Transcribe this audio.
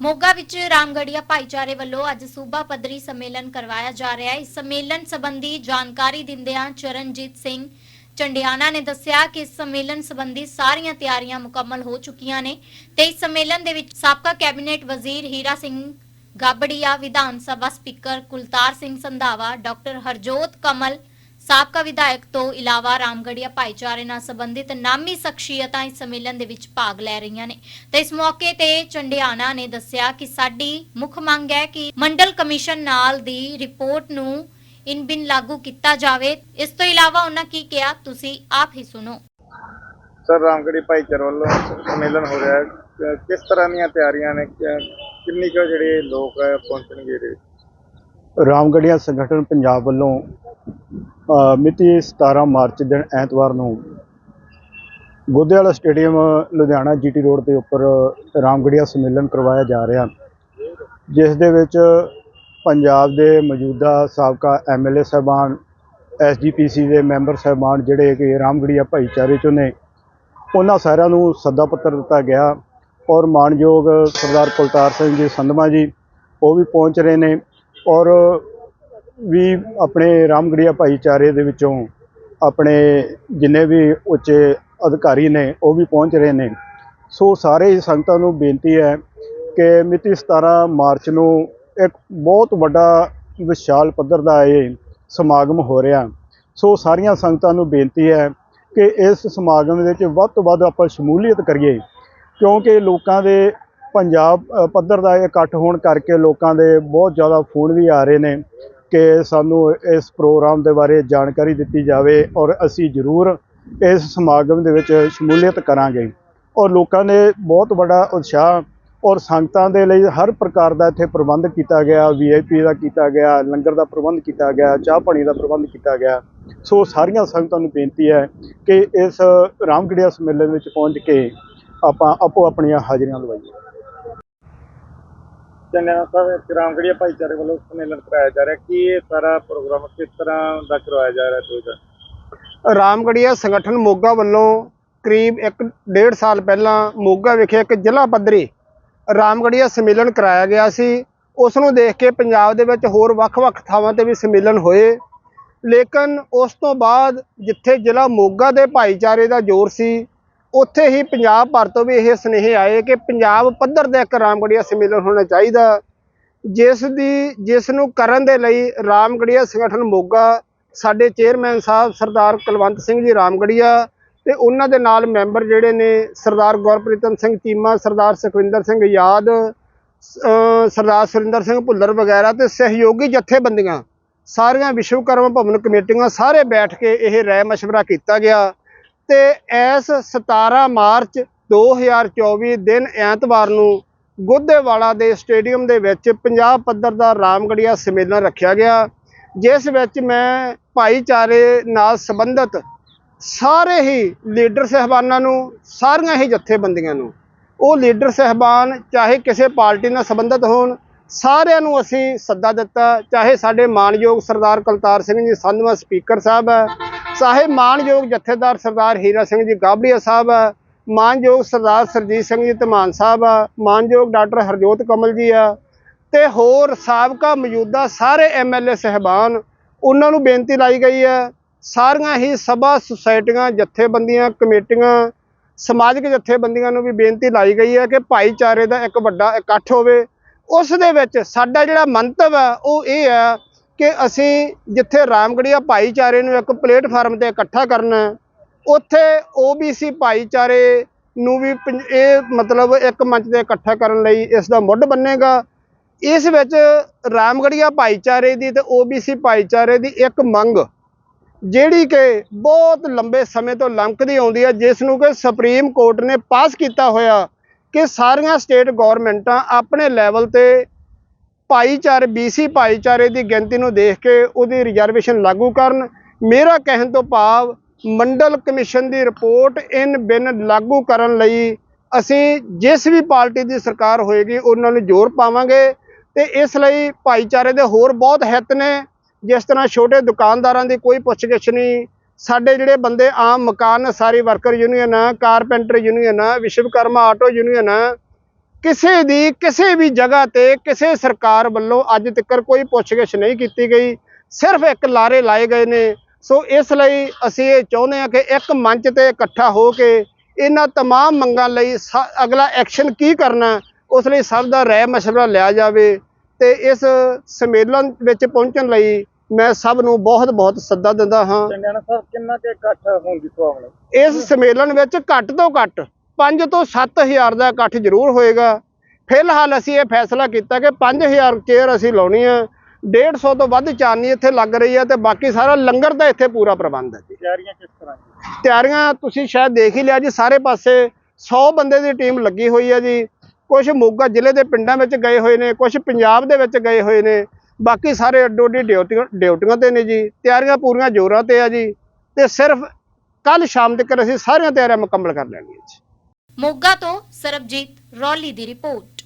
ਮੋਗਾ ਵਿੱਚ ਰਾਮਗੜੀਆ ਭਾਈਚਾਰੇ ਵੱਲੋਂ ਅੱਜ ਸੂਬਾ ਪੱਧਰੀ ਸੰਮੇਲਨ ਕਰਵਾਇਆ ਜਾ ਰਿਹਾ ਹੈ। ਇਸ ਸੰਮੇਲਨ ਸੰਬੰਧੀ ਜਾਣਕਾਰੀ ਦਿੰਦਿਆਂ ਚਰਨਜੀਤ ਸਿੰਘ ਚੰਡਿਆਣਾ ਨੇ ਦੱਸਿਆ ਕਿ ਇਸ ਸੰਮੇਲਨ ਸੰਬੰਧੀ ਸਾਰੀਆਂ ਤਿਆਰੀਆਂ ਮੁਕੰਮਲ ਹੋ ਚੁੱਕੀਆਂ ਨੇ ਤੇ ਇਸ ਸੰਮੇਲਨ ਦੇ ਵਿੱਚ ਸਾਬਕਾ ਕੈਬਨਿਟ ਵਜ਼ੀਰ ਹੀਰਾ ਸਿੰਘ ਗਾਬੜੀਆ, ਵਿਧਾਨ ਸਭਾ ਸਪੀਕਰ ਕੁਲਤਾਰ ਸਿੰਘ ਸੰਧਾਵਾ, ਡਾਕਟਰ ਹਰਜੋਤ ਕਮਲ ਸਾਬਕਾ ਵਿਧਾਇਕ ਤੋਂ ਇਲਾਵਾ ਰਾਮਗੜੀਆ ਭਾਈਚਾਰੇ ਨਾਲ ਸੰਬੰਧਿਤ ਨਾਮੀ ਸ਼ਖਸੀਅਤਾਂ ਇਸ ਸੰਮੇਲਨ ਦੇ ਵਿੱਚ ਭਾਗ ਲੈ ਰਹੀਆਂ ਨੇ। ਤੇ ਇਸ ਮੌਕੇ ਤੇ ਚੰਡਿਆਣਾ ਨੇ ਦੱਸਿਆ ਕਿ ਸਾਡੀ ਮੁੱਖ ਮੰਗ ਹੈ ਕਿ ਮੰਡਲ ਕਮਿਸ਼ਨ ਨਾਲ ਦੀ ਰਿਪੋਰਟ ਨੂੰ ਇਨ ਬਿਨ ਲਾਗੂ ਕੀਤਾ ਜਾਵੇ। ਇਸ ਤੋਂ ਇਲਾਵਾ ਉਹਨਾਂ ਕੀ ਕਿਹਾ ਤੁਸੀਂ ਆਪ ਹੀ ਸੁਣੋ। ਸਰ ਰਾਮਗੜੀ ਭਾਈਚਾਰੇ ਵੱਲੋਂ ਸੰਮੇਲਨ ਹੋ ਰਿਹਾ ਹੈ। ਕਿਸ ਤਰ੍ਹਾਂ ਦੀਆਂ ਤਿਆਰੀਆਂ ਨੇ? ਕਿੰਨੀ ਕੁ ਜਿਹੜੇ ਲੋਕ ਪਹੁੰਚਣਗੇ ਇਹਦੇ ਵਿੱਚ? ਰਾਮਗੜੀਆ ਸੰਗਠਨ ਪੰਜਾਬ ਵੱਲੋਂ ਮਿਤੀ 17 ਮਾਰਚ ਦਿਨ ਐਤਵਾਰ ਨੂੰ Godewala stadium Ludhiana GT road ਦੇ ਉੱਪਰ ਰਾਮਗੜੀਆ ਸੰਮੇਲਨ ਕਰਵਾਇਆ ਜਾ ਰਿਹਾ। ਜਿਸ ਦੇ ਵਿੱਚ ਪੰਜਾਬ ਦੇ ਮੌਜੂਦਾ ਸਾਬਕਾ ਐਮਐਲਏ ਸਾਹਿਬਾਨ ਐਸਜੀਪੀਸੀ ਦੇ ਮੈਂਬਰ ਸਾਹਿਬਾਨ ਜਿਹੜੇ ਕਿ ਰਾਮਗੜੀਆ ਭਾਈਚਾਰੇ ਚੋਂ ਨੇ, ਉਹਨਾਂ ਸਾਰਿਆਂ ਨੂੰ ਸੱਦਾ ਪੱਤਰ ਦਿੱਤਾ ਗਿਆ ਔਰ ਮਾਨਯੋਗ ਸਰਦਾਰ ਕੁਲਤਾਰ ਸਿੰਘ ਜੀ ਸੰਧਮਾ ਜੀ ਉਹ ਵੀ ਪਹੁੰਚ ਰਹੇ ਨੇ ਔਰ ਵੀ ਆਪਣੇ ਰਾਮਗੜੀਆ ਭਾਈਚਾਰੇ ਦੇ ਵਿੱਚੋਂ ਆਪਣੇ ਜਿੰਨੇ ਵੀ ਉੱਚੇ ਅਧਿਕਾਰੀ ਨੇ, ਉਹ ਵੀ ਪਹੁੰਚ ਰਹੇ ਨੇ। ਸੋ ਸਾਰੇ ਹੀ ਸੰਗਤਾਂ ਨੂੰ ਬੇਨਤੀ ਹੈ ਕਿ ਮਿਤੀ 17 ਮਾਰਚ ਨੂੰ ਇੱਕ ਬਹੁਤ ਵੱਡਾ ਵਿਸ਼ਾਲ ਪੱਧਰ ਦਾ ਇਹ ਸਮਾਗਮ ਹੋ ਰਿਹਾ। ਸੋ ਸਾਰੀਆਂ ਸੰਗਤਾਂ ਨੂੰ ਬੇਨਤੀ ਹੈ ਕਿ ਇਸ ਸਮਾਗਮ ਵਿੱਚ ਵੱਧ ਤੋਂ ਵੱਧ ਆਪਾਂ ਸ਼ਮੂਲੀਅਤ ਕਰੀਏ, ਕਿਉਂਕਿ ਲੋਕਾਂ ਦੇ ਪੰਜਾਬ ਪੱਧਰ ਦਾ ਇਕੱਠ ਹੋਣ ਕਰਕੇ ਲੋਕਾਂ ਦੇ ਬਹੁਤ ਜ਼ਿਆਦਾ ਫੋਨ ਵੀ ਆ ਰਹੇ ਨੇ। ਕਿ ਸਾਨੂੰ ਇਸ ਪ੍ਰੋਗਰਾਮ ਦੇ ਬਾਰੇ ਜਾਣਕਾਰੀ ਦਿੱਤੀ ਜਾਵੇ ਔਰ ਅਸੀਂ ਜ਼ਰੂਰ ਇਸ ਸਮਾਗਮ ਦੇ ਵਿੱਚ ਸ਼ਮੂਲੀਅਤ ਕਰਾਂਗੇ। ਔਰ ਲੋਕਾਂ ਨੇ ਬਹੁਤ ਵੱਡਾ ਉਤਸ਼ਾਹ ਔਰ ਸੰਗਤਾਂ ਦੇ ਲਈ ਹਰ ਪ੍ਰਕਾਰ ਦਾ ਇੱਥੇ ਪ੍ਰਬੰਧ ਕੀਤਾ ਗਿਆ ਵੀਆਈਪੀ ਦਾ ਕੀਤਾ ਗਿਆ, ਲੰਗਰ ਦਾ ਪ੍ਰਬੰਧ ਕੀਤਾ ਗਿਆ, ਚਾਹ ਪਾਣੀ ਦਾ ਪ੍ਰਬੰਧ ਕੀਤਾ ਗਿਆ। ਸੋ ਸਾਰੀਆਂ ਸੰਗਤਾਂ ਨੂੰ ਬੇਨਤੀ ਹੈ ਕਿ ਇਸ ਰਾਮਗੜੀਆ ਸੰਮੇਲਨ ਵਿੱਚ ਪਹੁੰਚ ਕੇ ਆਪਾਂ ਆਪੋ ਆਪਣੀਆਂ ਹਾਜ਼ਰੀਆਂ ਲਵਾਈਏ। ਚੰਨਿਆ ਸਾਹਿਬ ਰਾਮਗੜੀਆ ਭਾਈਚਾਰੇ ਵੱਲੋਂ ਸੰਮੇਲਨ ਕਰਾਇਆ ਜਾ ਰਿਹਾ, ਕੀ ਇਹ ਸਾਰਾ ਪ੍ਰੋਗਰਾਮ ਕਿਸ ਤਰ੍ਹਾਂ ਦਾ ਕਰਵਾਇਆ ਜਾ ਰਿਹਾ ਤੁਸੀਂ ਰਾਮਗੜੀਆ ਸੰਗਠਨ ਮੋਗਾ ਵੱਲੋਂ ਕਰੀਬ 1.5 ਸਾਲ ਪਹਿਲਾਂ ਮੋਗਾ ਵਿਖੇ ਇੱਕ ਜ਼ਿਲ੍ਹਾ ਪੱਧਰੀ ਰਾਮਗੜੀਆ ਸੰਮੇਲਨ ਕਰਾਇਆ ਗਿਆ ਸੀ। ਉਸ ਨੂੰ ਦੇਖ ਕੇ ਪੰਜਾਬ ਦੇ ਵਿੱਚ ਹੋਰ ਵੱਖ-ਵੱਖ ਥਾਵਾਂ ਤੇ ਵੀ ਸੰਮੇਲਨ ਹੋਏ। ਲੇਕਿਨ ਉਸ ਤੋਂ ਬਾਅਦ ਜਿੱਥੇ ਜ਼ਿਲ੍ਹਾ ਮੋਗਾ ਦੇ ਭਾਈਚਾਰੇ ਦਾ ਜ਼ੋਰ ਸੀ ਉੱਥੇ ਹੀ ਪੰਜਾਬ ਭਰ ਤੋਂ ਵੀ ਇਹ ਸੁਨੇਹੇ ਆਏ ਕਿ ਪੰਜਾਬ ਪੱਧਰ ਦਾ ਇੱਕ ਰਾਮਗੜੀਆ ਸੰਮੇਲਨ ਹੋਣਾ ਚਾਹੀਦਾ। ਜਿਸ ਦੀ, ਜਿਸ ਨੂੰ ਕਰਨ ਦੇ ਲਈ ਰਾਮਗੜੀਆ ਸੰਗਠਨ ਮੋਗਾ, ਸਾਡੇ ਚੇਅਰਮੈਨ ਸਾਹਿਬ ਸਰਦਾਰ ਕੁਲਵੰਤ ਸਿੰਘ ਜੀ ਰਾਮਗੜੀਆ ਤੇ ਉਹਨਾਂ ਦੇ ਨਾਲ ਮੈਂਬਰ ਜਿਹੜੇ ਨੇ ਸਰਦਾਰ ਗੁਰਪ੍ਰੀਤਮ ਸਿੰਘ ਚੀਮਾ, ਸਰਦਾਰ ਸੁਖਵਿੰਦਰ ਸਿੰਘ ਯਾਦ ਸਰਦਾਰ ਸੁਰਿੰਦਰ ਸਿੰਘ ਭੁੱਲਰ ਵਗੈਰਾ ਤੇ ਸਹਿਯੋਗੀ ਜਥੇਬੰਦੀਆਂ, ਸਾਰੀਆਂ ਵਿਸ਼ਵਕਰਮਾ ਭਵਨ ਕਮੇਟੀਆਂ ਸਾਰੇ ਬੈਠ ਕੇ ਇਹ ਰਾਏ ਮਸ਼ਵਰਾ ਕੀਤਾ ਗਿਆ। ਤੇ ਇਸ 17 ਮਾਰਚ 2024 ਦਿਨ ਐਤਵਾਰ ਨੂੰ ਗੋਦੇਵਾਲਾ ਦੇ ਸਟੇਡੀਅਮ ਦੇ ਵਿੱਚ ਪੰਜਾਬ ਪੱਧਰ ਦਾ ਰਾਮਗੜੀਆ ਸੰਮੇਲਨ ਰੱਖਿਆ ਗਿਆ, ਜਿਸ ਵਿੱਚ ਮੈਂ ਭਾਈਚਾਰੇ ਨਾਲ ਸੰਬੰਧਿਤ ਸਾਰੇ ਹੀ ਲੀਡਰ ਸਹਿਬਾਨਾਂ ਨੂੰ, ਸਾਰੀਆਂ ਹੀ ਜਥੇਬੰਦੀਆਂ ਨੂੰ, ਉਹ ਲੀਡਰ ਸਹਿਬਾਨ ਚਾਹੇ ਕਿਸੇ ਪਾਰਟੀ ਨਾਲ ਸੰਬੰਧਿਤ ਹੋਣ, ਸਾਰਿਆਂ ਨੂੰ ਅਸੀਂ ਸੱਦਾ ਦਿੱਤਾ, ਚਾਹੇ ਸਾਡੇ ਮਾਨਯੋਗ ਸਰਦਾਰ ਕੁਲਤਾਰ ਸਿੰਘ ਜੀ ਸੰਧਵਾ ਸਪੀਕਰ ਸਾਹਿਬ ਹੈ ਚਾਹੇ ਮਾਨਯੋਗ ਜਥੇਦਾਰ ਸਰਦਾਰ ਹੀਰਾ ਸਿੰਘ ਜੀ ਗਾਬੜੀਆ ਸਾਹਿਬ ਆ ਮਾਨਯੋਗ ਸਰਦਾਰ ਸਰਜੀਤ ਸਿੰਘ ਜੀ ਧਮਾਨ ਸਾਹਿਬ ਆ ਮਾਨਯੋਗ ਡਾਕਟਰ ਹਰਜੋਤ ਕਮਲ ਜੀ ਆ, ਤੇ ਹੋਰ ਸਾਬਕਾ ਮੌਜੂਦਾ ਸਾਰੇ ਐਮਐਲਏ ਸਹਿਬਾਨ, ਉਹਨਾਂ ਨੂੰ ਬੇਨਤੀ ਲਾਈ ਗਈ ਹੈ ਸਾਰੀਆਂ ਹੀ ਸਭਾ ਸੁਸਾਇਟੀਆਂ, ਜਥੇਬੰਦੀਆਂ, ਕਮੇਟੀਆਂ, ਸਮਾਜਿਕ ਜਥੇਬੰਦੀਆਂ ਨੂੰ ਵੀ ਬੇਨਤੀ ਲਾਈ ਗਈ ਹੈ ਕਿ ਭਾਈਚਾਰੇ ਦਾ ਇੱਕ ਵੱਡਾ ਇਕੱਠ ਹੋਵੇ। ਉਸ ਦੇ ਵਿੱਚ ਸਾਡਾ ਜਿਹੜਾ ਮੰਤਵ ਹੈ ਉਹ ਇਹ ਹੈ ਕਿ ਅਸੀਂ ਜਿੱਥੇ ਰਾਮਗੜੀਆ ਭਾਈਚਾਰੇ ਨੂੰ ਇੱਕ ਪਲੇਟਫਾਰਮ ਤੇ ਇਕੱਠਾ ਕਰਨਾ ਹੈ, ਉੱਥੇ OBC ਭਾਈਚਾਰੇ ਨੂੰ ਵੀ ਪੰ- ਇਹ ਮਤਲਬ ਇੱਕ ਮੰਚ ਤੇ ਇਕੱਠਾ ਕਰਨ ਲਈ ਇਸ ਦਾ ਮੁੱਢ ਬੰਨੇਗਾ। ਇਸ ਵਿੱਚ ਰਾਮਗੜੀਆ ਭਾਈਚਾਰੇ ਦੀ ਤੇ OBC ਭਾਈਚਾਰੇ ਦੀ ਇੱਕ ਮੰਗ ਜਿਹੜੀ ਕਿ ਬਹੁਤ ਲੰਬੇ ਸਮੇਂ ਤੋਂ ਲੰਕਦੀ ਆਉਂਦੀ ਹੈ ਜਿਸ ਨੂੰ ਕਿ ਸੁਪਰੀਮ ਕੋਰਟ ਨੇ ਪਾਸ ਕੀਤਾ ਹੋਇਆ ਕਿ ਸਾਰੀਆਂ ਸਟੇਟ ਗਵਰਨਮੈਂਟਾਂ ਆਪਣੇ ਲੈਵਲ ਤੇ ਭਾਈਚਾਰੇ BC ਭਾਈਚਾਰੇ ਦੀ ਗਿਣਤੀ ਨੂੰ ਦੇਖ ਕੇ ਉਹਦੀ ਰਿਜ਼ਰਵੇਸ਼ਨ ਲਾਗੂ ਕਰਨ। ਮੇਰਾ ਕਹਿਣ ਤੋਂ ਭਾਵ ਮੰਡਲ ਕਮਿਸ਼ਨ ਦੀ ਰਿਪੋਰਟ ਇਨ ਬਿਨ ਲਾਗੂ ਕਰਨ ਲਈ ਅਸੀਂ ਜਿਸ ਵੀ ਪਾਰਟੀ ਦੀ ਸਰਕਾਰ ਹੋਏਗੀ, ਉਹਨਾਂ ਨੂੰ ਜ਼ੋਰ ਪਾਵਾਂਗੇ ਤੇ ਇਸ ਲਈ ਭਾਈਚਾਰੇ ਦੇ ਹੋਰ ਬਹੁਤ ਹਿੱਤ ਨੇ। ਜਿਸ ਤਰ੍ਹਾਂ ਛੋਟੇ ਦੁਕਾਨਦਾਰਾਂ ਦੀ ਕੋਈ ਪੁੱਛਗਿੱਛ ਨਹੀਂ, ਸਾਡੇ ਜਿਹੜੇ ਬੰਦੇ ਆਮ ਮਕਾਨ, ਸਾਰੀ ਵਰਕਰ ਯੂਨੀਅਨ ਆ ਕਾਰਪੈਂਟਰ ਯੂਨੀਅਨ ਆ ਵਿਸ਼ਵਕਰਮਾ ਆਟੋ ਯੂਨੀਅਨ ਆ ਕਿਸੇ ਦੀ ਕਿਸੇ ਵੀ ਜਗ੍ਹਾ ਤੇ ਕਿਸੇ ਸਰਕਾਰ ਵੱਲੋਂ ਅੱਜ ਤੱਕ ਕੋਈ ਪੁੱਛਗਿੱਛ ਨਹੀਂ ਕੀਤੀ ਗਈ ਸਿਰਫ ਇੱਕ ਲਾਰੇ ਲਾਏ ਗਏ ਨੇ ਸੋ ਇਸ ਲਈ ਅਸੀਂ ਇਹ ਚਾਹੁੰਦੇ ਹਾਂ ਕਿ ਇੱਕ ਮੰਚ ਤੇ ਇਕੱਠਾ ਹੋ ਕੇ ਇਹਨਾਂ तमाम ਮੰਗਾਂ ਲਈ ਸ- ਅਗਲਾ ਐਕਸ਼ਨ ਕੀ ਕਰਨਾ ਹੈ, ਉਸ ਲਈ ਸਭ ਦਾ ਰਾਏ ਮਸ਼ਵਰਾ ਲਿਆ ਜਾਵੇ ਤੇ ਇਸ ਸੰਮੇਲਨ ਵਿੱਚ ਪਹੁੰਚਣ ਲਈ ਮੈਂ ਸਭ ਨੂੰ ਬਹੁਤ ਬਹੁਤ ਸੱਦਾ ਦਿੰਦਾ ਹਾਂ ਚੰਡਿਆਣਾ ਸਾਹਿਬ ਕਿੰਨਾ ਕੁ ਇਕੱਠ ਹੋਣ ਦੀ ਸੰਭਾਵਨਾ ਹੈ? ਇਸ ਸੰਮੇਲਨ ਵਿੱਚ ਘੱਟ ਤੋਂ ਘੱਟ 5 ਤੋਂ 7000 ਦਾ ਇਕੱਠ ਜ਼ਰੂਰ ਹੋਏਗਾ। ਫਿਲਹਾਲ ਅਸੀਂ ਇਹ ਫੈਸਲਾ ਕੀਤਾ ਕਿ 5000 ਚੇਅਰ ਅਸੀਂ ਲਾਉਣੀ ਆ। 150 ਤੋਂ ਵੱਧ ਚਾਨੀ ਇੱਥੇ ਲੱਗ ਰਹੀ ਹੈ ਤੇ ਬਾਕੀ ਸਾਰਾ ਲੰਗਰ ਦਾ ਇੱਥੇ ਪੂਰਾ ਪ੍ਰਬੰਧ ਹੈ ਜੀ। ਤਿਆਰੀਆਂ ਕਿਸ ਤਰ੍ਹਾਂ ਦੀਆਂ ਤਿਆਰੀਆਂ ਤੁਸੀਂ ਸ਼ਾਇਦ ਦੇਖ ਹੀ ਲਿਆ ਜੀ ਸਾਰੇ ਪਾਸੇ 100 ਬੰਦੇ ਦੀ ਟੀਮ ਲੱਗੀ ਹੋਈ ਹੈ ਜੀ। ਕੁਝ ਮੋਗਾ ਜ਼ਿਲ੍ਹੇ ਦੇ ਪਿੰਡਾਂ ਵਿੱਚ ਗਏ ਹੋਏ ਨੇ ਕੁਝ ਪੰਜਾਬ ਦੇ ਵਿੱਚ ਗਏ ਹੋਏ ਨੇ। ਬਾਕੀ ਸਾਰੇ ਅੱਡੋ ਅੱਡੀ ਡਿਊਟੀਆਂ ਡਿਊਟੀਆਂ ਤੇ ਨੇ ਜੀ। ਤਿਆਰੀਆਂ ਪੂਰੀਆਂ ਜ਼ੋਰਾਂ ਤੇ ਆ ਜੀ। ਤੇ ਸਿਰਫ ਕੱਲ ਸ਼ਾਮ ਤੱਕ ਅਸੀਂ ਸਾਰੀਆਂ ਤਿਆਰੀਆਂ ਮੁਕੰਮਲ ਕਰ ਲੈਣੀਆਂ ਜੀ। ਮੋਗਾ ਤੋਂ ਸਰਬਜੀਤ ਰੌਲੀ ਦੀ ਰਿਪੋਰਟ।